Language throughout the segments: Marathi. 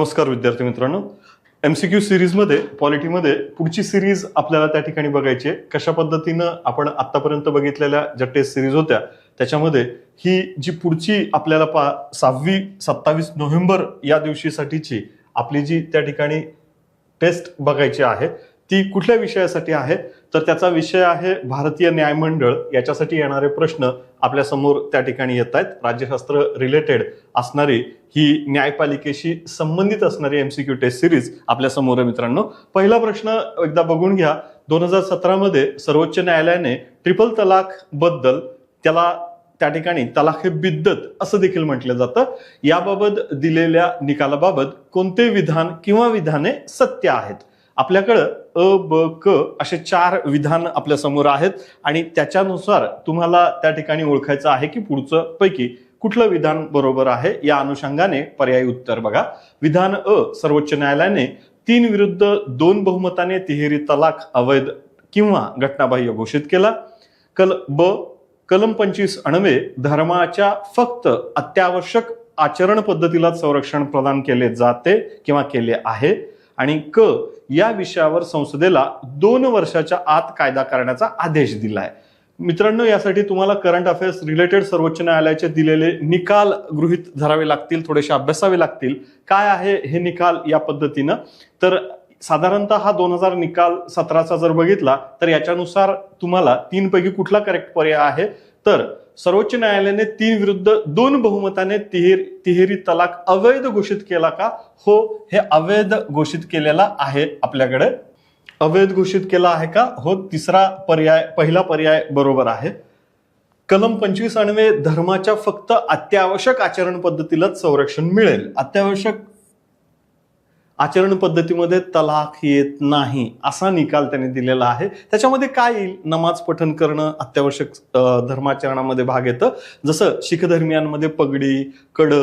नमस्कार विद्यार्थी मित्रांनो. एम सी क्यू सिरीजमध्ये पॉलिटीमध्ये पुढची सिरीज आपल्याला त्या ठिकाणी बघायची आहे. कशा पद्धतीनं आपण आतापर्यंत बघितलेल्या ज्या टेस्ट सिरीज होत्या त्याच्यामध्ये ही जी पुढची आपल्याला पा सहावी सत्तावीस नोव्हेंबर या दिवशीसाठीची आपली जी त्या ठिकाणी टेस्ट बघायची आहे ती कुठल्या विषयासाठी आहे? तर त्याचा विषय आहे भारतीय न्यायमंडळ. याच्यासाठी येणारे प्रश्न आपल्यासमोर त्या ठिकाणी येत आहेत. राज्यशास्त्र रिलेटेड असणारी ही न्यायपालिकेशी संबंधित असणारी एमसीक्यू टेस्ट सिरीज आपल्यासमोर आहे मित्रांनो. पहिला प्रश्न एकदा बघून घ्या. दोन हजार सतरामध्ये सर्वोच्च न्यायालयाने ट्रिपल तलाकबद्दल त्याला त्या ठिकाणी तलाक हे बिद्दत असं देखील म्हटलं जातं. याबाबत दिलेल्या निकालाबाबत कोणते विधान किंवा विधाने सत्य आहेत? आपल्याकडं अ ब क असे चार विधान आपल्यासमोर आहेत आणि त्याच्यानुसार तुम्हाला त्या ठिकाणी ओळखायचं आहे की पुढचं पैकी कुठलं विधान बरोबर आहे या अनुषंगाने पर्यायी उत्तर बघा. विधान अ सर्वोच्च न्यायालयाने तीन विरुद्ध दोन बहुमताने तिहेरी तलाक अवैध किंवा घटनाबाह्य घोषित केला. कल ब कलम पंचवीस अणवे धर्माच्या फक्त अत्यावश्यक आचरण पद्धतीला संरक्षण प्रदान केले जाते किंवा केले आहे. आणि क या विषयावर संसदेला दोन वर्षाच्या आत कायदा करण्याचा आदेश दिलाय. मित्रांनो यासाठी तुम्हाला करंट अफेअर्स रिलेटेड सर्वोच्च न्यायालयाचे दिलेले निकाल गृहीत धरावे लागतील थोडेसे अभ्यासावे लागतील. काय आहे हे निकाल या पद्धतीनं? तर साधारणतः हा दोन हजार निकाल सतराचा जर बघितला तर याच्यानुसार तुम्हाला तीनपैकी कुठला करेक्ट पर्याय आहे? तर सर्वोच्च न्यायालयाने तीन विरुद्ध दोन बहुमताने तिहेर तिहेरी तलाक अवैध घोषित केला का? हो हे अवैध घोषित केलेला आहे आपल्याकडे. अवैध घोषित केला आहे का? हो तिसरा पर्याय पहिला पर्याय बरोबर आहे. कलम पंचवीस अणवे धर्माच्या फक्त अत्यावश्यक आचरण पद्धतीलाच संरक्षण मिळेल. अत्यावश्यक आचरण पद्धतीमध्ये तलाक येत नाही असा निकाल त्यांनी दिलेला आहे. त्याच्यामध्ये काय येईल? नमाज पठन करणं अत्यावश्यक धर्माचरणामध्ये भाग येतं. जसं शीख धर्मियांमध्ये पगडी कड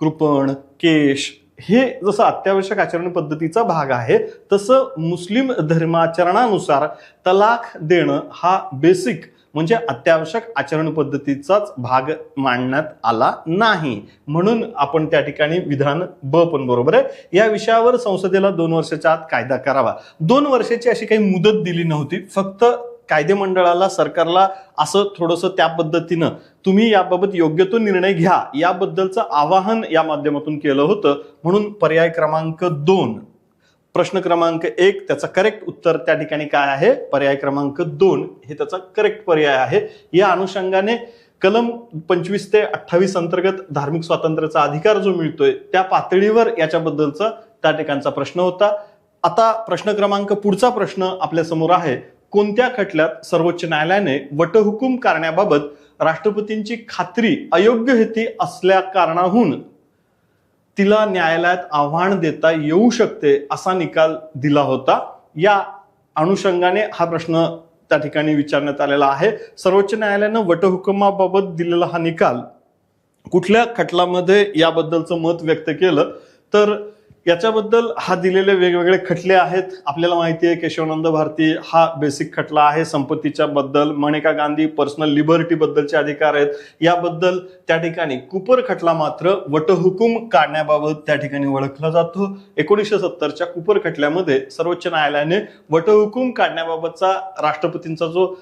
कृपण केश हे जसं अत्यावश्यक आचरण पद्धतीचा भाग आहे तसं मुस्लिम धर्माचरणानुसार तलाक देणं हा बेसिक म्हणजे अत्यावश्यक आचरण पद्धतीचाच भाग मांडण्यात आला नाही. म्हणून आपण त्या ठिकाणी विधान ब पण बरोबर आहे. या विषयावर संसदेला दोन वर्षाच्या आत कायदा करावा. दोन वर्षाची अशी काही मुदत दिली नव्हती. फक्त कायदे मंडळाला सरकारला असं थोडंसं त्या पद्धतीनं तुम्ही याबाबत योग्य तो निर्णय घ्या. याबद्दलचं आवाहन या माध्यमातून केलं होतं. म्हणून पर्याय क्रमांक दोन. प्रश्न क्रमांक एक त्याचं करेक्ट उत्तर त्या ठिकाणी काय आहे? पर्याय क्रमांक दोन हे त्याचा करेक्ट पर्याय आहे. या अनुषंगाने कलम पंचवीस ते अठ्ठावीस अंतर्गत धार्मिक स्वातंत्र्याचा अधिकार जो मिळतोय त्या पातळीवर याच्याबद्दलचा त्या ठिकाणचा प्रश्न होता. आता प्रश्न क्रमांक पुढचा प्रश्न आपल्यासमोर आहे. कोणत्या खटल्यात सर्वोच्च न्यायालयाने वटहुकूम करण्याबाबत राष्ट्रपतींची खात्री अयोग्य हेती असल्या कारणाहून तिला न्यायालयात आव्हान देता येऊ शकते असा निकाल दिला होता. या अनुषंगाने हा प्रश्न त्या ठिकाणी विचारण्यात आलेला आहे. सर्वोच्च न्यायालयानं वटहुकुमाबाबत दिलेला हा निकाल कुठल्या खटलामध्ये याबद्दलचं मत व्यक्त केलं? तर याच्याबद्दल हा दिलेले वेगवेगळे खटले आहेत. आपल्याला माहिती आहे केशवानंद भारती हा बेसिक खटला आहे. संपत्तीच्या बद्दल मनेका गांधी पर्सनल लिबर्टी बद्दलचे अधिकार आहेत. याबद्दल त्या ठिकाणी कुपर खटला मात्र वटहुकूम काढण्याबाबत त्या ठिकाणी ओळखला जातो. एकोणीसशे सत्तरच्या कुपर खटल्यामध्ये सर्वोच्च न्यायालयाने वटहुकूम काढण्याबाबतचा राष्ट्रपतींचा जो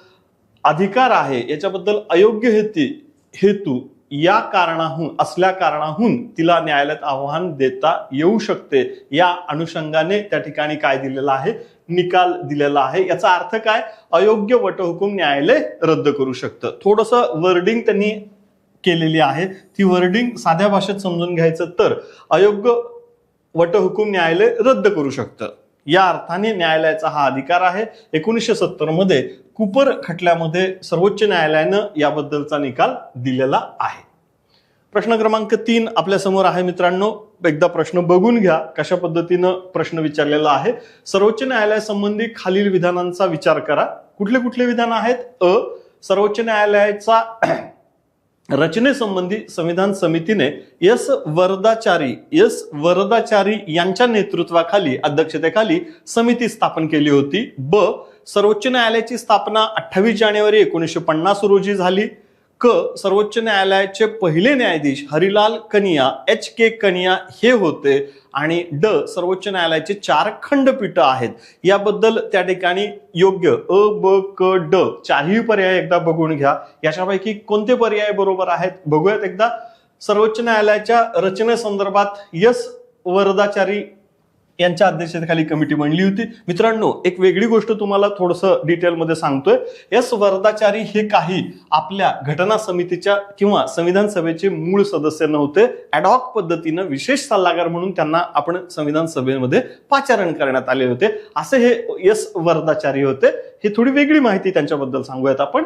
अधिकार आहे याच्याबद्दल अयोग्य हेती हेतू या कारणाहून असल्या कारणाहून तिला न्यायालयात आव्हान देता येऊ शकते. या अनुषंगाने त्या ठिकाणी काय दिलेलं आहे? निकाल दिलेला आहे. याचा अर्थ काय? अयोग्य वटहुकूम न्यायालय रद्द करू शकतं. थोडस वर्डिंग त्यांनी केलेली आहे. ती वर्डिंग साध्या भाषेत समजून घ्यायचं तर अयोग्य वटहुकूम न्यायालय रद्द करू शकतं. या अर्थाने न्यायालयाचा हा अधिकार आहे. एकोणीसशे सत्तरमध्ये कुपर खटल्यामध्ये सर्वोच्च न्यायालयानं याबद्दलचा निकाल दिलेला आहे. प्रश्न क्रमांक तीन आपल्यासमोर आहे मित्रांनो. एकदा प्रश्न बघून घ्या कशा पद्धतीनं प्रश्न विचारलेला आहे. सर्वोच्च न्यायालयासंबंधी खालील विधानांचा विचार करा. कुठले कुठले विधान आहेत? अ. सर्वोच्च न्यायालयाचा रचनेसंबंधी संविधान समितीने एस. वरदाचारी एस. वरदाचारी यांच्या नेतृत्वाखाली अध्यक्षतेखाली समिती स्थापन केली होती. ब. सर्वोच्च न्यायालयाची स्थापना अठ्ठावीस जानेवारी एकोणीसशे पन्नास रोजी झाली. क. सर्वोच्च न्यायालयाचे पहिले न्यायाधीश हरिलाल कनिया एच. के. कनिया हे होते आणि ड. सर्वोच्च न्यायालयाचे चार खंडपीठ आहेत. याबद्दल त्या ठिकाणी योग्य अ ब क ड चारही पर्याय एकदा बघून घ्या. याच्यापैकी कोणते पर्याय बरोबर आहेत? बघूयात एकदा. सर्वोच्च न्यायालयाच्या रचनेसंदर्भात यस वरदाचारी यांच्या अध्यक्षतेखाली कमिटी बनली होती. मित्रांनो एक वेगळी गोष्ट तुम्हाला थोडंसं डिटेलमध्ये सांगतोय. एस वरदाचारी हे काही आपल्या घटना समितीच्या किंवा संविधान सभेचे मूळ सदस्य नव्हते. ॲडॉक पद्धतीनं विशेष सल्लागार म्हणून त्यांना आपण संविधान सभेमध्ये पाचारण करण्यात आले होते. असे हे एस वरदाचारी होते. हे थोडी वेगळी माहिती त्यांच्याबद्दल सांगूयात आपण.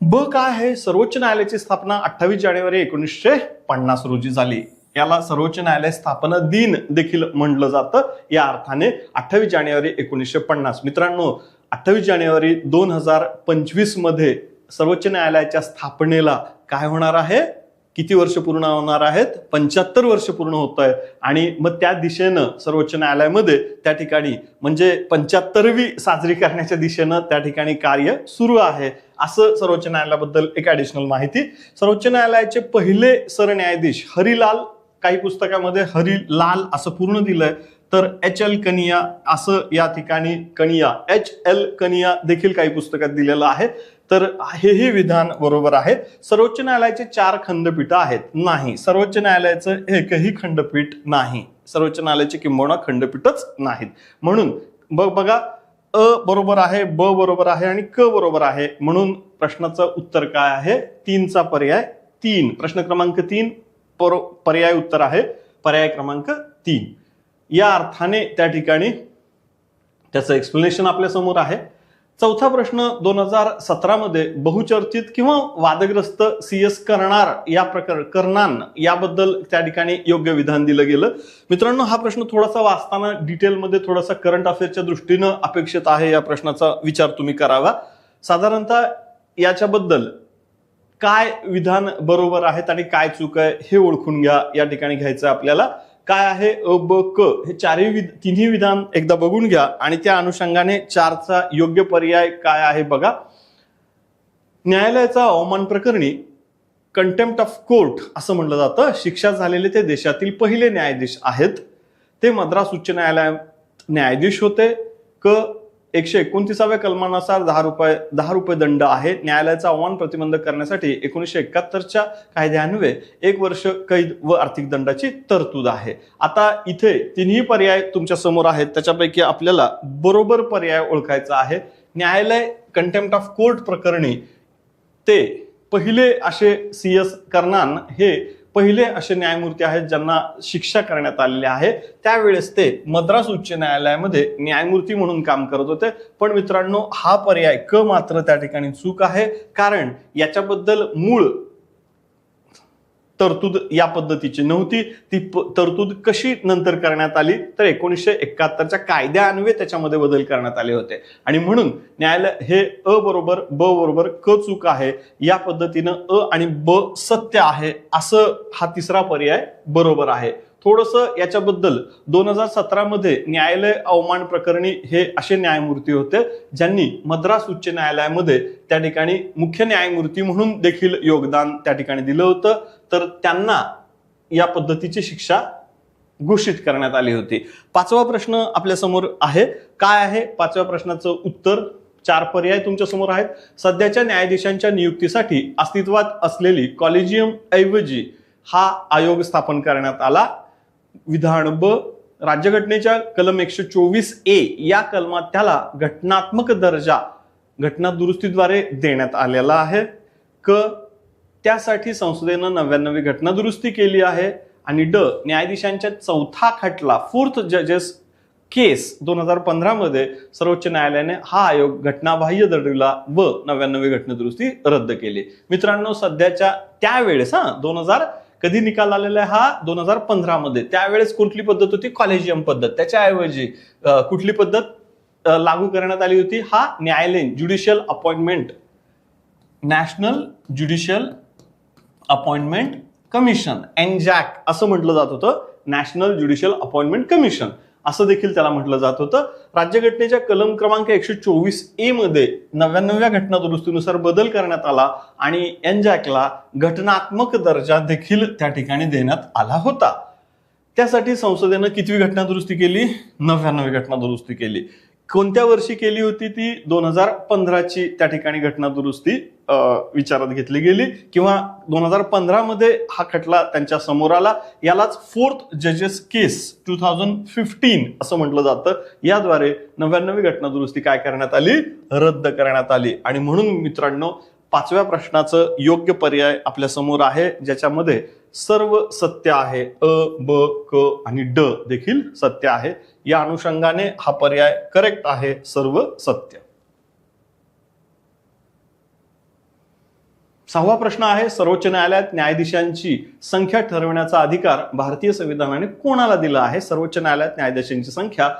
ब काय आहे? सर्वोच्च न्यायालयाची स्थापना अठ्ठावीस जानेवारी एकोणीसशे पन्नास रोजी झाली. याला सर्वोच्च न्यायालय स्थापना दिन देखील म्हटलं जातं. या अर्थाने अठ्ठावीस जानेवारी एकोणीसशे पन्नास. मित्रांनो अठ्ठावीस जानेवारी दोन हजार पंचवीसमध्ये सर्वोच्च न्यायालयाच्या स्थापनेला काय होणार आहे? किती वर्ष पूर्ण होणार आहेत? पंच्याहत्तर वर्ष पूर्ण होत आहे आणि मग त्या दिशेनं सर्वोच्च न्यायालयामध्ये त्या ठिकाणी म्हणजे पंच्याहत्तरवी साजरी करण्याच्या दिशेनं त्या ठिकाणी कार्य सुरू आहे. असं सर्वोच्च न्यायालयाबद्दल एक ॲडिशनल माहिती. सर्वोच्च न्यायालयाचे पहिले सरन्यायाधीश हरिलाल काही पुस्तकामध्ये हरी लाल असं पूर्ण दिलंय. तर एच एल कनिया असं या ठिकाणी कनिया एच एल कनिया देखील काही पुस्तकात दिलेलं आहे. तर हेही विधान बरोबर आहे. सर्वोच्च न्यायालयाचे चार खंडपीठ आहेत. नाही सर्वोच्च न्यायालयाचं एकही खंडपीठ नाही. सर्वोच्च न्यायालयाचे किंबहुना खंडपीठच नाहीत. म्हणून बघ बघा अ बरोबर आहे ब बरोबर आहे आणि क बरोबर आहे. म्हणून प्रश्नाचं उत्तर काय आहे? तीनचा पर्याय तीन. प्रश्न क्रमांक तीन पर- पर्याय उत्तर आहे. पर्याय क्रमांक तीन. या अर्थाने त्या ठिकाणी त्याचं एक्सप्लेनेशन आपल्यासमोर आहे. चौथा प्रश्न दोन हजार सतरामध्ये बहुचर्चित किंवा वादग्रस्त सीएस करणार या प्रकार करणार याबद्दल त्या ठिकाणी योग्य विधान दिलं गेलं. मित्रांनो हा प्रश्न थोडासा वाचताना डिटेलमध्ये थोडासा करंट अफेअरच्या दृष्टीनं अपेक्षित आहे या प्रश्नाचा विचार तुम्ही करावा. साधारणतः याच्याबद्दल काय विधान बरोबर आहेत आणि काय चूक आहे हे ओळखून घ्या या ठिकाणी घ्यायचं आहे आपल्याला. काय आहे अ ब क? हे चारही विध तिन्ही विधान एकदा बघून घ्या आणि त्या अनुषंगाने चारचा योग्य पर्याय काय आहे बघा. न्यायालयाचा अवमान प्रकरणी कंटेम्प्ट ऑफ कोर्ट असं म्हणलं जातं. शिक्षा झालेले ते देशातील पहिले न्यायाधीश आहेत. ते मद्रास उच्च न्यायालयात न्यायाधीश होते. क एकशे एकोणतीसाव्या कलमानुसार दहा रुपये दहा रुपये दंड आहे. न्यायालयाचा आव्हान प्रतिबंध करण्यासाठी एकोणीसशे एकाहत्तरच्या कायद्यान्वये एक वर्ष कैद व आर्थिक दंडाची तरतूद आहे. आता इथे तिन्ही पर्याय तुमच्यासमोर आहेत. त्याच्यापैकी आपल्याला बरोबर पर्याय ओळखायचा आहे. न्यायालय कंटेम्प्ट ऑफ कोर्ट प्रकरणी ते पहिले असे सी एस कर्नान हे पहिले असे न्यायमूर्ती आहेत ज्यांना शिक्षा करण्यात आलेली आहे. त्यावेळेस ते मद्रास उच्च न्यायालयामध्ये न्यायमूर्ती म्हणून काम करत होते. पण मित्रांनो हा पर्याय क मात्र त्या ठिकाणी चूक आहे. कारण याच्याबद्दल मूळ तरतूद या पद्धतीची नव्हती. ती तरतूद कशी नंतर करण्यात आली? तर एकोणीसशे एकाहत्तरच्या कायद्यान्वये त्याच्यामध्ये बदल करण्यात आले होते. आणि म्हणून न्यायालय हे अ बरोबर ब बरोबर क चूक आहे या पद्धतीनं अ आणि ब सत्य आहे असं हा तिसरा पर्याय बरोबर आहे. थोडंसं याच्याबद्दल दोन हजार सतरामध्ये न्यायालय अवमान प्रकरणी हे असे न्यायमूर्ती होते ज्यांनी मद्रास उच्च न्यायालयामध्ये त्या ठिकाणी मुख्य न्यायमूर्ती म्हणून देखील योगदान त्या ठिकाणी दिलं होतं. तर त्यांना या पद्धतीची शिक्षा घोषित करण्यात आली होती. पाचवा प्रश्न आपल्यासमोर आहे. काय आहे? पाचव्या प्रश्नाचं उत्तर चार पर्याय तुमच्यासमोर आहेत. सध्याच्या न्यायाधीशांच्या नियुक्तीसाठी अस्तित्वात असलेली कॉलेजियम ऐवजी हा आयोग स्थापन करण्यात आला. विधान ब राज्यघटनेच्या कलम एकशे चोवीस ए या कलमात त्याला घटनात्मक दर्जा घटना दुरुस्तीद्वारे देण्यात आलेला आहे. क त्यासाठी संसदेनं नव्याण्णवी घटना दुरुस्ती केली आहे आणि ड न्यायाधीशांच्या चौथा खटला फोर्थ जजेस केस दोन हजार पंधरामध्ये सर्वोच्च न्यायालयाने हा आयोग घटनाबाह्य दडविला व नव्याण्णवी घटना दुरुस्ती रद्द केली. मित्रांनो सध्याच्या त्यावेळेस हा दोन हजार कधी निकाल आलेला आहे हा? दोन हजार पंधरामध्ये त्यावेळेस कुठली पद्धत होती? कॉलेजियम पद्धत. त्याच्याऐवजी कुठली पद्धत लागू करण्यात आली होती? हा न्यायालयीन judicial appointment national judicial appointment commission NJAC असं म्हटलं जात होतं. नॅशनल ज्युडिशियल अपॉइंटमेंट कमिशन असं देखील त्याला म्हटलं जात होतं. राज्यघटनेच्या कलम क्रमांक एकशे चोवीस ए मध्ये नव्याण्णव्या घटना दुरुस्तीनुसार बदल करण्यात आला आणि एनजॅकला घटनात्मक दर्जा देखील त्या ठिकाणी देण्यात आला होता. त्यासाठी संसदेनं कितवी घटना दुरुस्ती केली? नव्याण्णवी घटना दुरुस्ती केली. कोणत्या वर्षी केली होती ती? दोन हजार पंधराची त्या ठिकाणी घटना दुरुस्ती विचारात घेतली गेली. किंवा दोन हजार पंधरामध्ये हा खटला त्यांच्यासमोर आला. यालाच फोर्थ जजेस केस टू थाउजंड फिफ्टीन असं म्हटलं जातं. याद्वारे नव्याण्णवी घटना दुरुस्ती काय करण्यात आली? रद्द करण्यात आली. आणि म्हणून मित्रांनो पाचव्या प्रश्नाचं योग्य पर्याय आपल्यासमोर आहे ज्याच्यामध्ये सर्व सत्य आहे. अ ब क आणि ड देखील सत्य आहे. या अनुषंगाने हा पर्याय करेक्ट आहे सर्व सत्य. सहावा प्रश्न आहे सर्वोच्च न्यायालयात न्यायाधीशांची संख्या ठरवण्याचा अधिकार भारतीय संविधानाने कोणाला दिला आहे? सर्वोच्च न्यायालयात न्यायाधीशांची संख्या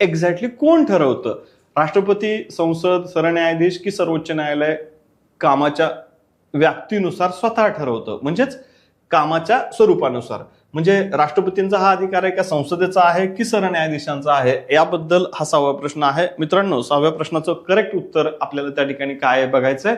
एक्झॅक्टली कोण ठरवतं? राष्ट्रपती संसद सरन्यायाधीश की सर्वोच्च न्यायालय कामाच्या व्याप्तीनुसार स्वतः ठरवतं? म्हणजेच कामाच्या स्वरूपानुसार. म्हणजे राष्ट्रपतींचा हा अधिकार आहे का संसदेचा आहे की सरन्यायाधीशांचा आहे याबद्दल हा सहावा प्रश्न आहे. मित्रांनो सहाव्या प्रश्नाचं करेक्ट उत्तर आपल्याला त्या ठिकाणी काय आहे बघायचंय.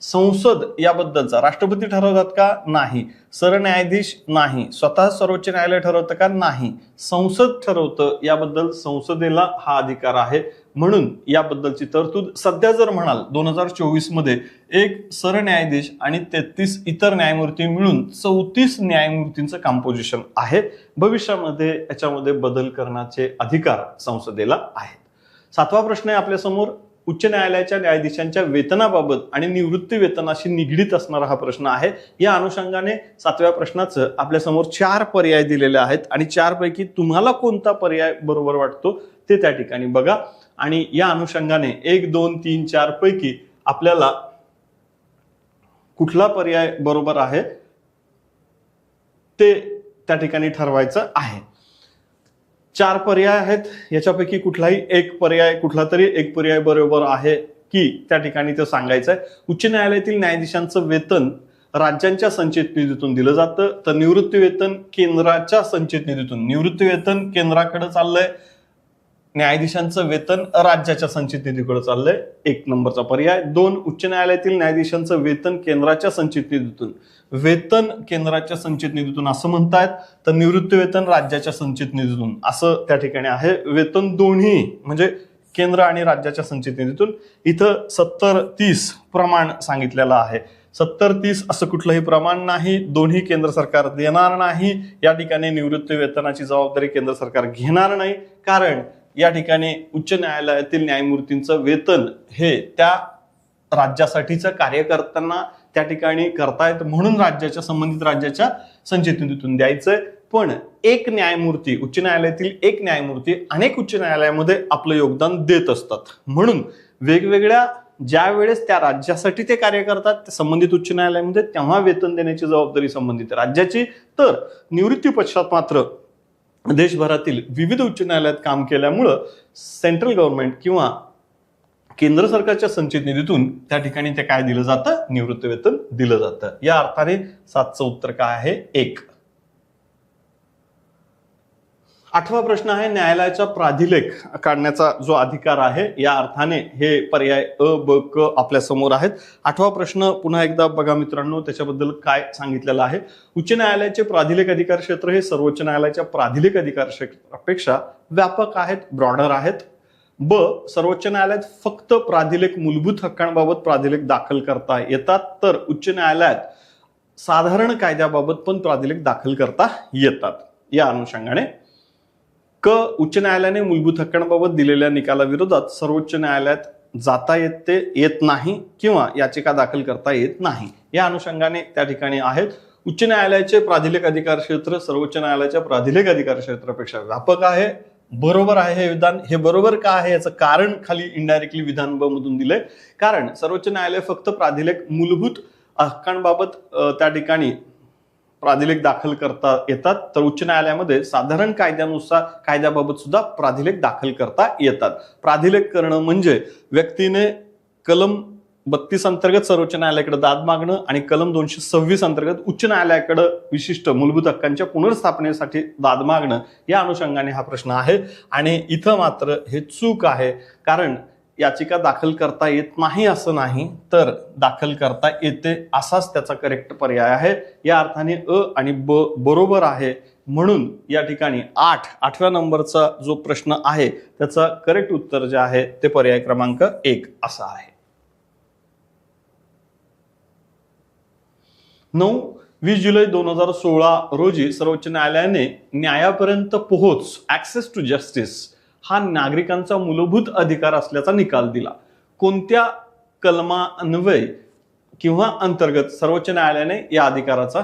संसद याबद्दलचा राष्ट्रपती ठरवतात का? नाही. सरन्यायाधीश नाही. स्वतः सर्वोच्च न्यायालय ठरवतं का? नाही. संसद ठरवतं याबद्दल संसदेला हा अधिकार आहे. म्हणून याबद्दलची तरतूद सध्या जर म्हणाल दोन हजार चोवीसमध्ये एक सरन्यायाधीश आणि तेहतीस इतर न्यायमूर्ती मिळून चौतीस न्यायमूर्तींचं कॉम्पोजिशन आहे. भविष्यामध्ये याच्यामध्ये बदल करण्याचे अधिकार संसदेला आहेत. सातवा प्रश्न आहे आपल्यासमोर उच्च न्यायालयाच्या न्यायाधीशांच्या वेतनाबाबत आणि निवृत्ती वेतनाशी निगडीत असणारा हा प्रश्न आहे. या अनुषंगाने सातव्या प्रश्नाचं आपल्यासमोर चार पर्याय दिलेले आहेत आणि चारपैकी तुम्हाला कोणता पर्याय बरोबर वाटतो ते त्या ठिकाणी बघा. आणि या अनुषंगाने एक दोन तीन चार पैकी आपल्याला कुठला पर्याय बरोबर आहे ते त्या ठिकाणी ठरवायचं आहे. चार पर्याय आहेत. याच्यापैकी कुठलाही एक पर्याय कुठला तरी एक पर्याय बरोबर आहे की त्या ठिकाणी ते सांगायचं आहे उच्च न्यायालयातील न्यायाधीशांचं वेतन राज्यांच्या संचित निधीतून दिलं जातं. तर निवृत्ती वेतन केंद्राच्या संचित निधीतून. निवृत्ती वेतन केंद्राकडे चाललंय. न्यायाधीशांचं वेतन राज्याच्या संचित निधीकडे चाललंय. एक नंबरचा पर्याय. दोन उच्च न्यायालयातील न्यायाधीशांचं वेतन केंद्राच्या संचित निधीतून. वेतन केंद्राच्या संचित निधीतून असं म्हणतायत तर निवृत्ती वेतन राज्याच्या संचित निधीतून असं त्या ठिकाणी आहे. वेतन दोन्ही म्हणजे केंद्र आणि राज्याच्या संचित निधीतून इथं सत्तर तीस प्रमाण सांगितलेलं आहे. सत्तर तीस असं कुठलंही प्रमाण नाही दोन्ही केंद्र सरकार देणार नाही या ठिकाणी निवृत्ती वेतनाची जबाबदारी केंद्र सरकार घेणार नाही कारण या ठिकाणी उच्च न्यायालयातील न्यायमूर्तींचं वेतन हे त्या राज्यासाठीचं कार्य करताना त्या ठिकाणी करतायत म्हणून राज्याच्या संबंधित राज्याच्या संचित निधीतून द्यायचंय. पण एक न्यायमूर्ती उच्च न्यायालयातील एक न्यायमूर्ती अनेक उच्च न्यायालयामध्ये आपलं योगदान देत असतात. म्हणून वेगवेगळ्या ज्या वेळेस त्या राज्यासाठी ते कार्य करतात ते संबंधित उच्च न्यायालयामध्ये तेव्हा वेतन देण्याची जबाबदारी संबंधित राज्याची. तर निवृत्ती पश्चात मात्र देशभरातील विविध उच्च न्यायालयात काम केल्यामुळं सेंट्रल गव्हर्नमेंट किंवा केंद्र सरकारच्या संचित निधीतून त्या ठिकाणी ते काय दिलं जातं निवृत्त वेतन दिलं जातं. या अर्थाने सातचं उत्तर काय आहे? एक. आठवा प्रश्न आहे न्यायालयाचा प्राधिलेख काढण्याचा जो अधिकार आहे या अर्थाने हे पर्याय अ ब क आपल्यासमोर आहेत. आठवा प्रश्न पुन्हा एकदा बघा मित्रांनो त्याच्याबद्दल काय सांगितलेलं आहे? उच्च न्यायालयाचे प्राधिलेख अधिकार क्षेत्र हे सर्वोच्च न्यायालयाच्या प्राधिलेख अधिकार क्षेत्रापेक्षा व्यापक आहेत ब्रॉडर आहेत. ब सर्वोच्च न्यायालयात फक्त प्राधिलेख मूलभूत हक्कांबाबत प्राधिलेख दाखल करता येतात तर उच्च न्यायालयात साधारण कायद्याबाबत पण प्राधिलेख दाखल करता येतात. या अनुषंगाने क उच्च न्यायालयाने मूलभूत हक्कांबाबत दिलेल्या निकालाविरोधात सर्वोच्च न्यायालयात जाता येते येत नाही किंवा याचिका दाखल करता येत नाही. या अनुषंगाने त्या ठिकाणी आहेत. उच्च न्यायालयाचे प्राधिलेख अधिकार क्षेत्र सर्वोच्च न्यायालयाच्या प्राधिलेख अधिकार क्षेत्रापेक्षा व्यापक आहे. बरोबर आहे हे विधान? हे बरोबर का आहे याचं कारण खाली इनडायरेक्टली विधान ब मधून दिलंय. कारण सर्वोच्च न्यायालय फक्त प्राधिलेख मूलभूत हक्कांबाबत त्या ठिकाणी प्राधिलेख दाखल करता येतात. तर उच्च न्यायालयामध्ये साधारण कायद्यानुसार कायद्याबाबत सुद्धा प्राधिलेख दाखल करता येतात. प्राधिलेख करणं म्हणजे व्यक्तीने कलम बत्तीस अंतर्गत सर्वोच्च न्यायालयाकडे दाद मागणं आणि कलम दोनशे सव्वीस अंतर्गत उच्च न्यायालयाकडे विशिष्ट मूलभूत हक्कांच्या पुनर्स्थापनेसाठी दाद मागणं या अनुषंगाने हा प्रश्न आहे. आणि इथं मात्र हे चूक आहे. कारण याचिका दाखल करता येत नाही असं नाही तर दाखल करता येते असाच त्याचा करेक्ट पर्याय आहे. या अर्थाने अ आणि ब बरोबर आहे म्हणून या ठिकाणी आठ आठव्या नंबरचा जो प्रश्न आहे त्याचा करेक्ट उत्तर जे आहे ते पर्याय क्रमांक एक असा आहे. नऊ वीस जुलै दोन हजार सोळा रोजी सर्वोच्च न्यायालयाने न्यायापर्यंत पोहोच ॲक्सेस टू जस्टिस हा नागरिकांचा मूलभूत अधिकार असल्याचा निकाल दिला. कोणत्या कलमान्वये किंवा अंतर्गत सर्वोच्च न्यायालयाने या अधिकाराचा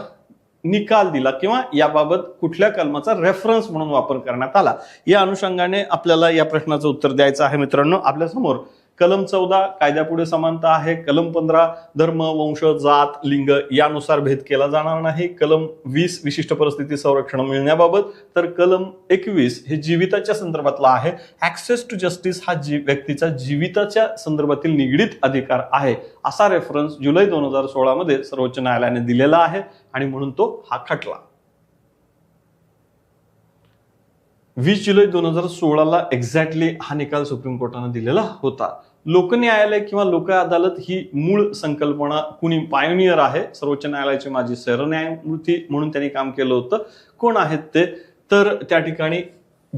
निकाल दिला किंवा याबाबत कुठल्या कलमाचा रेफरन्स म्हणून वापर करण्यात आला? या अनुषंगाने आपल्याला या प्रश्नाचं उत्तर द्यायचं आहे मित्रांनो. आपल्यासमोर कलम चौदा कायद्यापुढे समानता आहे. कलम पंधरा धर्म वंश जात लिंग यानुसार भेद केला जाणार नाही. कलम वीस विशिष्ट परिस्थिती संरक्षण मिळण्याबाबत. तर कलम एकवीस हे जीविताच्या संदर्भातला आहे. ऍक्सेस टू जस्टिस हा जी व्यक्तीचा जीविताच्या संदर्भातील निगडीत अधिकार आहे. असा रेफरन्स जुलै दोन हजार सोळामध्ये सर्वोच्च न्यायालयाने दिलेला आहे आणि म्हणून तो हा खटला. वीस जुलै दोन हजार सोळाला एक्झॅक्टली हा निकाल सुप्रीम कोर्टाने दिलेला होता. लोकन्यायालय किंवा लोक अदालत ही मूळ संकल्पना कुणी पायोनियर आहे सर्वोच्च न्यायालयाचे माजी सरन्यायमूर्ती म्हणून त्यांनी काम केलं होतं. कोण आहेत ते? तर त्या ठिकाणी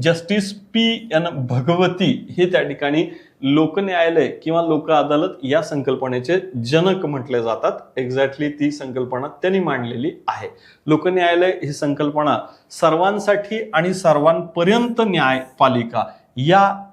जस्टिस पी एन भगवती हे त्या ठिकाणी लोकन्यायालय किंवा लोक अदालत या संकल्पनेचे जनक म्हटले जातात. एक्झॅक्टली ती संकल्पना त्यांनी मांडलेली आहे. लोकन्यायालय ही संकल्पना सर्वांसाठी आणि सर्वांपर्यंत न्यायपालिका या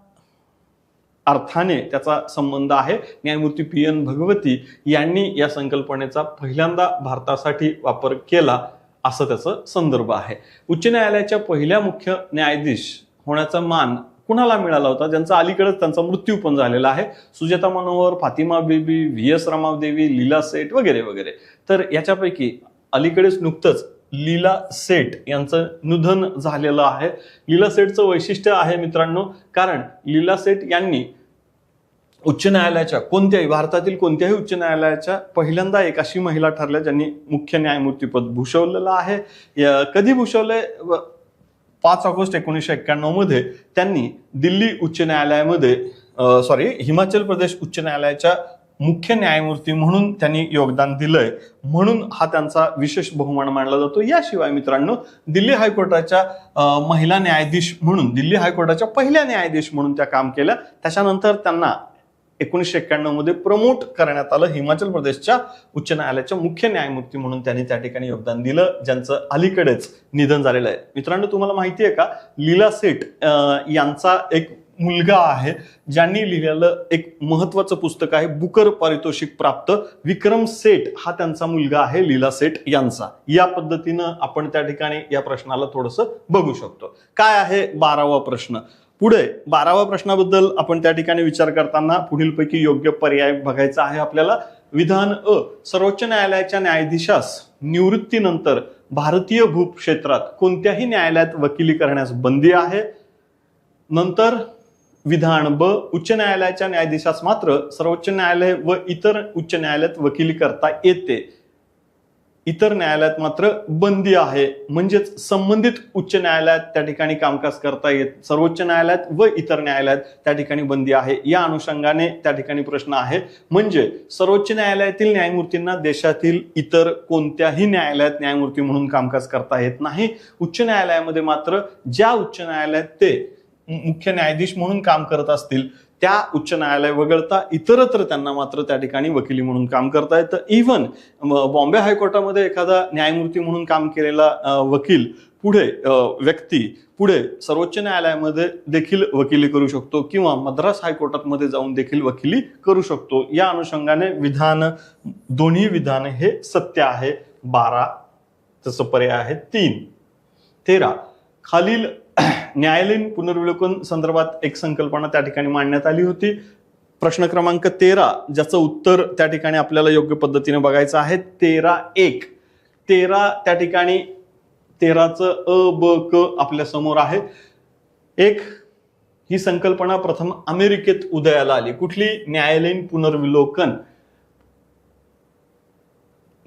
अर्थाने त्याचा संबंध आहे. न्यायमूर्ती पी एन भगवती यांनी या संकल्पनेचा पहिल्यांदा भारतासाठी वापर केला असं त्याचं संदर्भ आहे. उच्च न्यायालयाच्या पहिल्या मुख्य न्यायाधीश होण्याचा मान कुणाला मिळाला होता? ज्यांचा अलीकडेच त्यांचा मृत्यू पण झालेला आहे. सुजाता मनोहर फातिमा बेबी व्ही एस रमादेवी लीला सेठ वगैरे वगैरे. तर याच्यापैकी अलीकडेच नुकतंच लीला सेठ यांचं निधन झालेलं आहे. लीला सेठचं वैशिष्ट्य आहे मित्रांनो कारण लीला सेठ यांनी उच्च न्यायालयाच्या कोणत्याही भारतातील कोणत्याही उच्च न्यायालयाच्या पहिल्यांदा एक अशी महिला ठरल्या ज्यांनी मुख्य न्यायमूर्तीपद भूषवलेलं आहे. कधी भूषवले व- पाच ऑगस्ट एकोणीसशे एक्क्याण्णवमध्ये त्यांनी दिल्ली उच्च न्यायालयामध्ये सॉरी हिमाचल प्रदेश उच्च न्यायालयाच्या मुख्य न्यायमूर्ती म्हणून त्यांनी योगदान दिलंय. म्हणून हा त्यांचा विशेष बहुमान मानला जातो. याशिवाय मित्रांनो दिल्ली हायकोर्टाच्या महिला न्यायाधीश म्हणून दिल्ली हायकोर्टाच्या पहिल्या न्यायाधीश म्हणून त्या काम केल्या. त्याच्यानंतर त्यांना एकोणीसशे एक्क्याण्णवमध्ये प्रमोट करण्यात आलं हिमाचल प्रदेशच्या उच्च न्यायालयाच्या मुख्य न्यायमूर्ती म्हणून त्यांनी त्या ठिकाणी योगदान दिलं ज्यांचं अलीकडेच निधन झालेलं आहे. मित्रांनो तुम्हाला माहिती आहे का लीला सेठ यांचा एक मुलगा आहे ज्यांनी लिहिलेलं एक महत्वाचं पुस्तक आहे बुकर पारितोषिक प्राप्त. विक्रम सेठ हा त्यांचा मुलगा आहे लीला सेठ यांचा. या पद्धतीनं आपण त्या ठिकाणी या प्रश्नाला थोडस बघू शकतो. काय आहे बारावा प्रश्न? पुढे बाराव्या प्रश्नाबद्दल आपण त्या ठिकाणी विचार करताना पुढीलपैकी योग्य पर्याय बघायचा आहे आपल्याला. विधान अ सर्वोच्च न्यायालयाच्या न्यायाधीशास निवृत्तीनंतर भारतीय भूक्षेत्रात कोणत्याही न्यायालयात वकिली करण्यास बंदी आहे. नंतर विधान ब उच्च न्यायालयाच्या न्यायाधीशास मात्र सर्वोच्च न्यायालय व इतर उच्च न्यायालयात वकिली करता येते. इतर न्यायालयात मात्र बंदी आहे. म्हणजेच संबंधित उच्च न्यायालयात त्या ठिकाणी कामकाज करता येत सर्वोच्च न्यायालयात व इतर न्यायालयात त्या ठिकाणी बंदी आहे. या अनुषंगाने त्या ठिकाणी प्रश्न आहे. म्हणजे सर्वोच्च न्यायालयातील न्यायमूर्तींना देशातील इतर कोणत्याही न्यायालयात न्यायमूर्ती म्हणून कामकाज करता येत नाही. उच्च न्यायालयामध्ये मात्र ज्या उच्च न्यायालयात ते मुख्य न्यायाधीश म्हणून काम करत असतील त्या उच्च न्यायालय वगळता इतरत्र त्यांना मात्र त्या ठिकाणी वकिली म्हणून काम करता येतं इव्हन बॉम्बे हायकोर्टामध्ये एखादा न्यायमूर्ती म्हणून काम केलेला वकील पुढे व्यक्ती पुढे सर्वोच्च न्यायालयामध्ये देखील वकिली करू शकतो किंवा मद्रास हायकोर्टामध्ये जाऊन देखील वकिली करू शकतो. या अनुषंगाने विधान दोन्ही विधान हे सत्य आहे. बारा तसं पर्याय आहे. तीन तेरा खालील न्यायालयीन पुनर्विलोकन संदर्भात एक संकल्पना त्या ठिकाणी मांडण्यात आली होती. प्रश्न क्रमांक तेरा ज्याचं उत्तर त्या ठिकाणी आपल्याला योग्य पद्धतीने बघायचं आहे. तेरा एक. तेरा त्या ठिकाणी तेराचं अ ब क आपल्यासमोर आहे. एक ही संकल्पना प्रथम अमेरिकेत उदयाला आली. कुठली? न्यायालयीन पुनर्विलोकन.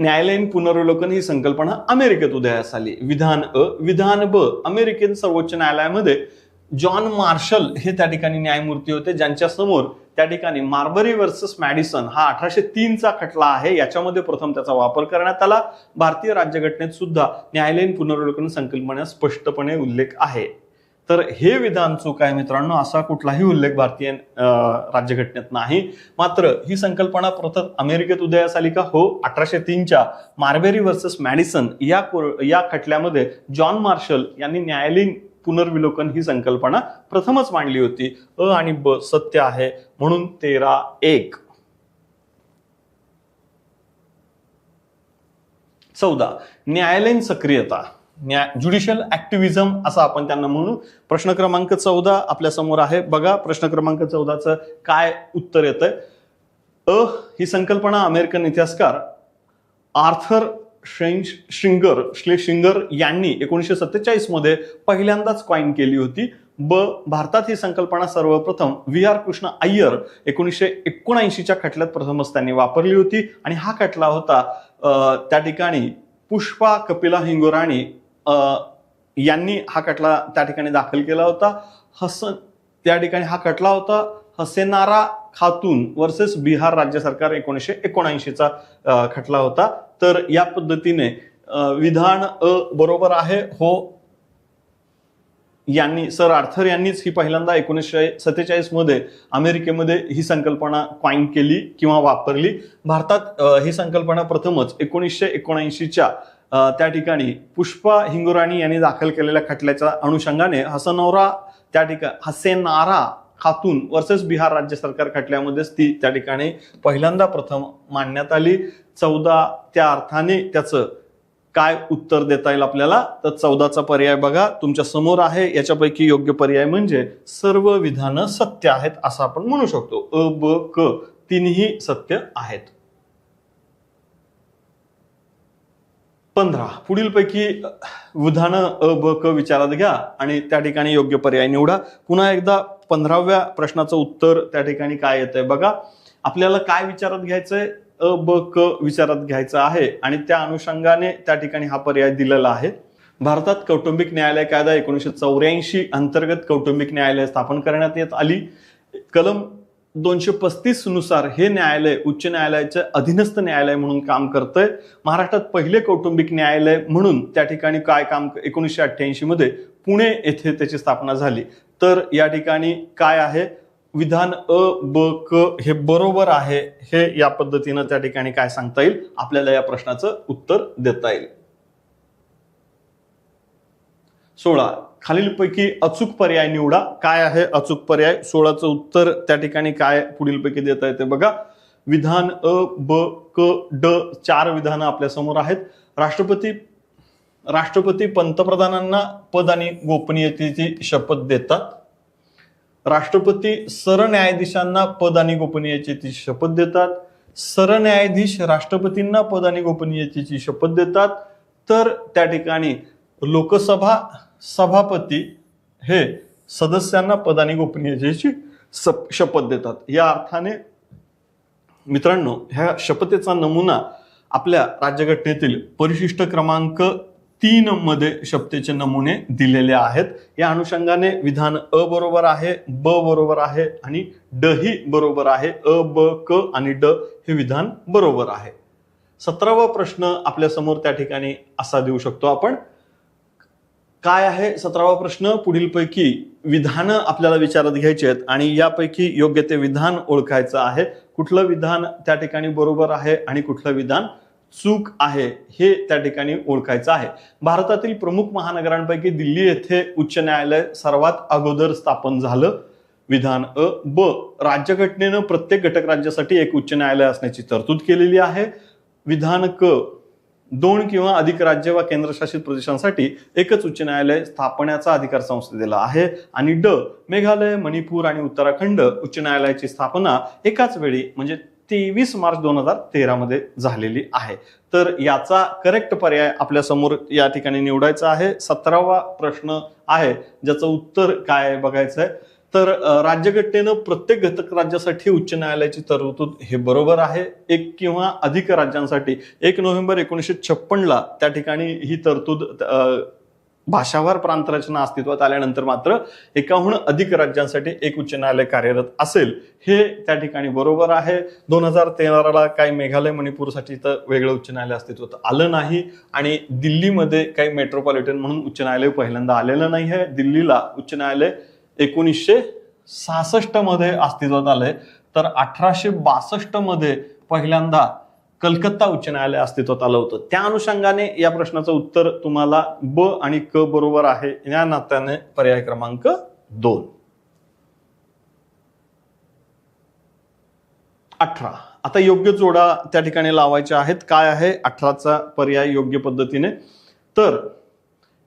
न्यायालयीन पुनर्वलोकन ही संकल्पना अमेरिकेत उदयास आली. विधान अ विधान ब अमेरिकन सर्वोच्च न्यायालयामध्ये जॉन मार्शल हे त्या ठिकाणी न्यायमूर्ती होते ज्यांच्या समोर त्या ठिकाणी मार्बरी वर्सेस मॅडिसन हा अठराशे तीनचा खटला आहे. याच्यामध्ये प्रथम त्याचा वापर करण्यात आला. भारतीय राज्यघटनेत सुद्धा न्यायालयीन पुनर्वलोकन संकल्पना स्पष्टपणे उल्लेख आहे. तर हे विधान चूक आहे मित्रांनो असा कुठलाही उल्लेख भारतीय राज्यघटनेत नाही. मात्र ही संकल्पना प्रथम अमेरिकेत उदयास आली का? हो अठराशे तीनच्या मार्बेरी वर्सेस मॅडिसन या या खटल्यामध्ये जॉन मार्शल यांनी न्यायालयीन पुनर्विलोकन ही संकल्पना प्रथमच मांडली होती. अ आणि ब सत्य आहे म्हणून तेरा एक. चौदा. न्यायालयीन सक्रियता. न्याय ज्युडिशियल ऍक्टिव्हिझम असं आपण त्यांना म्हणू. प्रश्न क्रमांक चौदा आपल्यासमोर आहे. बघा प्रश्न क्रमांक चौदाचं काय उत्तर येत अ ही संकल्पना अमेरिकन इतिहासकार आर्थर श्रेंज श्रिंगर श्लेशिंगर यांनी एकोणीसशे सत्तेचाळीसमध्ये पहिल्यांदाच कॉइन केली होती. ब भारतात ही संकल्पना सर्वप्रथम व्ही आर कृष्ण अय्यर एकोणीसशे एकोणऐंशीच्या खटल्यात प्रथमच त्यांनी वापरली होती. आणि हा खटला होता त्या ठिकाणी पुष्पा कपिला हिंगोराणी यांनी हा खटला त्या ठिकाणी दाखल केला होता. हसन त्या ठिकाणी हा खटला होता. हसेनारा खातून वर्सेस बिहार राज्य सरकार एकोणीसशे एकोणऐंशीचा खटला होता. तर या पद्धतीने विधान अ बरोबर आहे. हो यांनी सर आर्थर यांनीच ही पहिल्यांदा एकोणीसशे सत्तेचाळीसमध्ये अमेरिकेमध्ये ही संकल्पना क्वाईन केली किंवा वापरली. भारतात ही संकल्पना प्रथमच एकोणीसशे एकोणऐंशीच्या त्या ठिकाणी पुष्पा हिंगुराणी यांनी दाखल केलेल्या खटल्याच्या अनुषंगाने हसनौरा त्या ठिकाणी हसेनारा खातून वर्सेस बिहार राज्य सरकार खटल्यामध्येच ती त्या ठिकाणी पहिल्यांदा प्रथम मांडण्यात आली. चौदा त्या अर्थाने त्याचं काय उत्तर देता येईल आपल्याला? तर चौदाचा पर्याय बघा. तुमच्यासमोर आहे. याच्यापैकी योग्य पर्याय म्हणजे सर्व विधानं सत्य आहेत असं आपण म्हणू शकतो. अ ब क तिन्ही सत्य आहेत. पंधरा. पुढीलपैकी विधानं अ ब क विचारात घ्या आणि त्या ठिकाणी योग्य पर्याय निवडा. पुन्हा एकदा पंधराव्या प्रश्नाचं उत्तर त्या ठिकाणी काय येतंय बघा. आपल्याला काय विचारात घ्यायचंय? अ ब क विचारात घ्यायचं आहे आणि त्या अनुषंगाने त्या ठिकाणी हा पर्याय दिलेला आहे. भारतात कौटुंबिक न्यायालय कायदा एकोणीसशे चौऱ्याऐंशी अंतर्गत कौटुंबिक न्यायालय स्थापन करण्यात येत आली. कलम दोनशे पस्तीसनुसार हे न्यायालय उच्च न्यायालयाचे अधीनस्थ न्यायालय म्हणून काम करतंय. महाराष्ट्रात पहिले कौटुंबिक न्यायालय म्हणून त्या ठिकाणी काय काम एकोणीसशे अठ्ठ्याऐंशी मध्ये पुणे येथे त्याची स्थापना झाली. तर या ठिकाणी काय आहे? विधान अ ब क हे बरोबर आहे. हे या पद्धतीनं त्या ठिकाणी काय सांगता येईल? आपल्याला या प्रश्नाचं उत्तर देता येईल. सोळा. खालीलपैकी अचूक पर्याय निवडा. काय आहे अचूक पर्याय? सोळाचं उत्तर त्या ठिकाणी काय पुढीलपैकी देता येते बघा. विधान अ ब क ड चार विधानं आपल्यासमोर आहेत. राष्ट्रपती राष्ट्रपती पंतप्रधानांना पद आणि गोपनीयतेची शपथ देतात. राष्ट्रपती सरन्यायाधीशांना पद आणि गोपनीयतेची शपथ देतात. सरन्यायाधीश राष्ट्रपतींना पद आणि गोपनीयतेची शपथ देतात. तर त्या ठिकाणी लोकसभा सभापती हे सदस्यांना पद आणि गोपनीयतेची शपथ देतात. या अर्थाने मित्रांनो ह्या शपथेचा नमुना आपल्या राज्यघटनेतील परिशिष्ट क्रमांक तीन मध्ये शपथेचे नमुने दिलेले आहेत. या अनुषंगाने विधान अ बरोबर आहे ब बरोबर आहे आणि ड ही बरोबर आहे. अ ब क आणि ड हे विधान बरोबर आहे. सतरावा प्रश्न आपल्यासमोर त्या ठिकाणी असा देऊ शकतो आपण. काय आहे? सतरावा प्रश्न. पुढीलपैकी विधानं आपल्याला विचारात घ्यायची आहेत आणि यापैकी योग्य ते विधान ओळखायचं आहे. कुठलं विधान त्या ठिकाणी बरोबर आहे आणि कुठलं विधान चूक आहे हे त्या ठिकाणी ओळखायचं आहे. भारतातील प्रमुख महानगरांपैकी दिल्ली येथे उच्च न्यायालय सर्वात अगोदर स्थापन झालं. विधान अ ब. राज्यघटनेनं प्रत्येक घटक राज्यासाठी एक उच्च न्यायालय असण्याची तरतूद केलेली आहे. विधान क. दोन किंवा अधिक राज्य वा केंद्रशासित प्रदेशांसाठी एकच उच्च न्यायालय स्थापण्याचा अधिकार संसदेला आहे. आणि ड मेघालय मणिपूर आणि उत्तराखंड उच्च न्यायालयाची स्थापना एकाच वेळी म्हणजे तेवीस मार्च दोन हजार तेरा मध्ये झालेली आहे. तर याचा करेक्ट पर्याय आपल्यासमोर या ठिकाणी निवडायचा आहे. सतरावा प्रश्न आहे ज्याचं उत्तर काय बघायचं आहे तर राज्यघटनेनं प्रत्येक घटक राज्यासाठी उच्च न्यायालयाची तरतूद हे बरोबर आहे. एक किंवा अधिक राज्यांसाठी एक नोव्हेंबर एकोणीसशे छप्पनला त्या ठिकाणी ही तरतूद भाषावार प्रांत रचना अस्तित्वात आल्यानंतर मात्र एकाहून अधिक राज्यांसाठी एक उच्च न्यायालय कार्यरत असेल हे त्या ठिकाणी बरोबर आहे. दोन हजार तेराला काही मेघालय मणिपूरसाठी तर वेगळं उच्च न्यायालय अस्तित्वात आलं नाही आणि दिल्लीमध्ये काही मेट्रोपॉलिटन म्हणून उच्च न्यायालय पहिल्यांदा आलेलं नाही आहे दिल्लीला उच्च न्यायालय एकोणीसशे सहासष्टमध्ये अस्तित्वात आलंय. तर अठराशे बासष्टमध्ये पहिल्यांदा कलकत्ता उच्च न्यायालय अस्तित्वात आलं होतं. त्या अनुषंगाने या प्रश्नाचं उत्तर तुम्हाला ब आणि क बरोबर आहे. या नात्याने पर्याय क्रमांक दोन. अठरा. आता योग्य जोडा त्या ठिकाणी लावायच्या आहेत. काय आहे? अठराचा पर्याय योग्य पद्धतीने. तर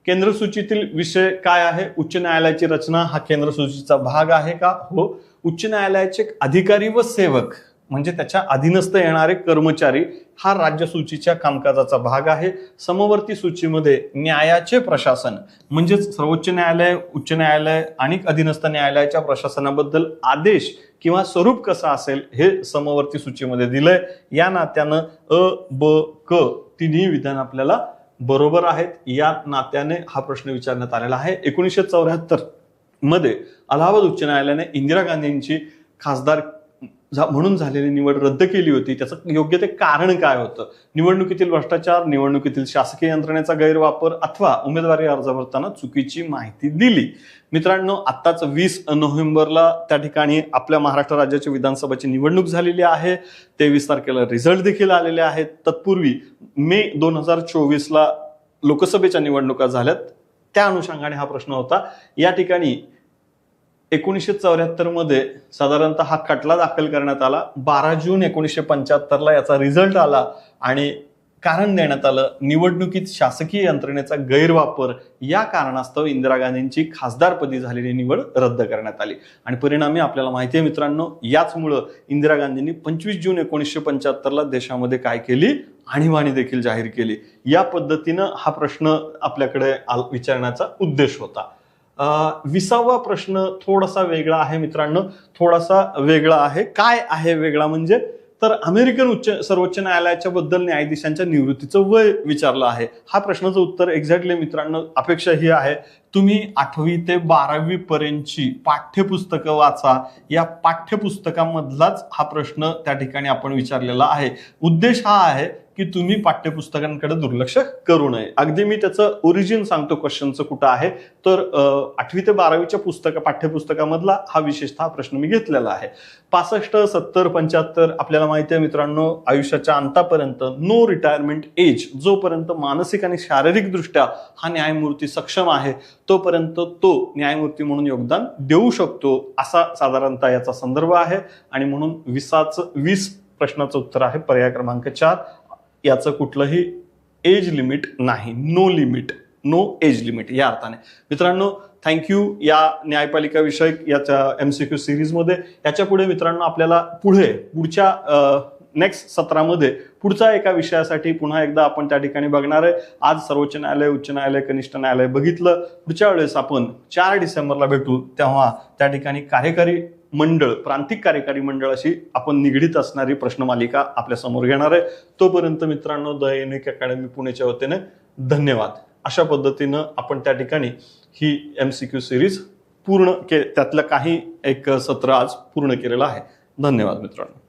केंद्र सूचीतील विषय काय आहे? उच्च न्यायालयाची रचना हा केंद्र सूचीचा भाग आहे का? हो. उच्च न्यायालयाचे अधिकारी व सेवक म्हणजे त्याच्या अधीनस्थ येणारे कर्मचारी हा राज्य सूचीच्या कामकाजाचा भाग आहे. समवर्ती सूचीमध्ये न्यायाचे प्रशासन म्हणजेच सर्वोच्च न्यायालय उच्च न्यायालय आणि अधीनस्थ न्यायालयाच्या प्रशासनाबद्दल आदेश किंवा स्वरूप कसं असेल हे समवर्ती सूचीमध्ये दिलंय. या नात्यानं अ ब क तिन्ही विधान आपल्याला बरोबर आहेत. या नात्याने हा प्रश्न विचारण्यात आलेला आहे. एकोणीसशे चौऱ्याहत्तरमध्ये अलाहाबाद उच्च न्यायालयाने इंदिरा गांधींची खासदार म्हणून झालेली निवड रद्द केली होती. त्याचं योग्य ते कारण काय होतं? निवडणुकीतील भ्रष्टाचार निवडणुकीतील शासकीय यंत्रणेचा गैरवापर अथवा उमेदवारी अर्ज भरताना चुकीची माहिती दिली. मित्रांनो आत्ताच वीस नोव्हेंबरला त्या ठिकाणी आपल्या महाराष्ट्र राज्याची विधानसभेची निवडणूक झालेली आहे. तेवीस तारखेला रिझल्ट देखील आलेले आहेत. तत्पूर्वी मे दोन हजार चोवीसला लोकसभेच्या निवडणुका झाल्यात. त्या अनुषंगाने हा प्रश्न होता. या ठिकाणी एकोणीसशे चौऱ्याहत्तरमध्ये साधारणतः हा खटला दाखल करण्यात आला. बारा जून एकोणीसशे पंच्याहत्तरला याचा रिझल्ट आला आणि कारण देण्यात आलं. निवडणुकीत शासकीय यंत्रणेचा गैरवापर या कारणास्तव इंदिरा गांधींची खासदारपदी झालेली निवड रद्द करण्यात आली. आणि परिणामी आपल्याला माहिती आहे मित्रांनो याचमुळं इंदिरा गांधींनी पंचवीस जून एकोणीसशे पंच्याहत्तरला देशामध्ये काय केली? आणीबाणी देखील जाहीर केली. या पद्धतीनं हा प्रश्न आपल्याकडे आल- विचारण्याचा उद्देश होता. विसावा प्रश्न थोडासा वेगळा आहे मित्रांनो. थोडासा वेगळा आहे. काय आहे वेगळा म्हणजे तर अमेरिकन उच्च सर्वोच्च न्यायालयाच्या बद्दल न्यायाधीशांच्या निवृत्तीचं वय विचारलं आहे. हा प्रश्नाचं उत्तर एक्झॅक्टली मित्रांनो अपेक्षा ही आहे. तुम्ही आठवी ते बारावी पर्यंतची पाठ्यपुस्तकं वाचा. या पाठ्यपुस्तकामधलाच हा प्रश्न त्या ठिकाणी आपण विचारलेला आहे. उद्देश हा आहे की तुम्ही पाठ्यपुस्तकांकडे दुर्लक्ष करू नये. अगदी मी त्याचं ओरिजिन सांगतो क्वेश्चनचं कुठं आहे. तर आठवी ते बारावीच्या पुस्तक पाठ्यपुस्तकामधला हा विशेषतः प्रश्न मी घेतलेला आहे. पासष्ट सत्तर पंच्याहत्तर आपल्याला माहिती आहे मित्रांनो आयुष्याच्या अंतापर्यंत नो रिटायरमेंट एज जोपर्यंत मानसिक आणि शारीरिकदृष्ट्या हा न्यायमूर्ती सक्षम आहे तोपर्यंत तो न्यायमूर्ती म्हणून योगदान देऊ शकतो असा साधारणतः याचा संदर्भ आहे. आणि म्हणून विसाचं वीस प्रश्नाचं उत्तर आहे पर्याय क्रमांक चार. याचं कुठलंही एज लिमिट नाही. No limit no age limit या अर्थाने. मित्रांनो थँक्यू या न्यायपालिका विषयक याच्या एम सी क्यू सिरीजमध्ये याच्यापुढे मित्रांनो आपल्याला पुढे पुढच्या नेक्स्ट सत्रामध्ये पुढच्या एका विषयासाठी पुन्हा एकदा आपण त्या ठिकाणी बघणार आहे. आज सर्वोच्च न्यायालय उच्च न्यायालय कनिष्ठ न्यायालय बघितलं. पुढच्या वेळेस आपण चार डिसेंबरला भेटू. तेव्हा त्या ठिकाणी कार्यकारी मंडळ प्रांतिक कार्यकारी मंडळ अशी आपण निगडीत असणारी प्रश्नमालिका आपल्यासमोर घेणार आहे. तोपर्यंत मित्रांनो द युनिक अकॅडमी पुणेच्या वतीने धन्यवाद. अशा पद्धतीनं आपण त्या ठिकाणी ही एम सी क्यू सिरीज पूर्ण के त्यातलं काही एक सत्र आज पूर्ण केलेलं आहे. धन्यवाद मित्रांनो.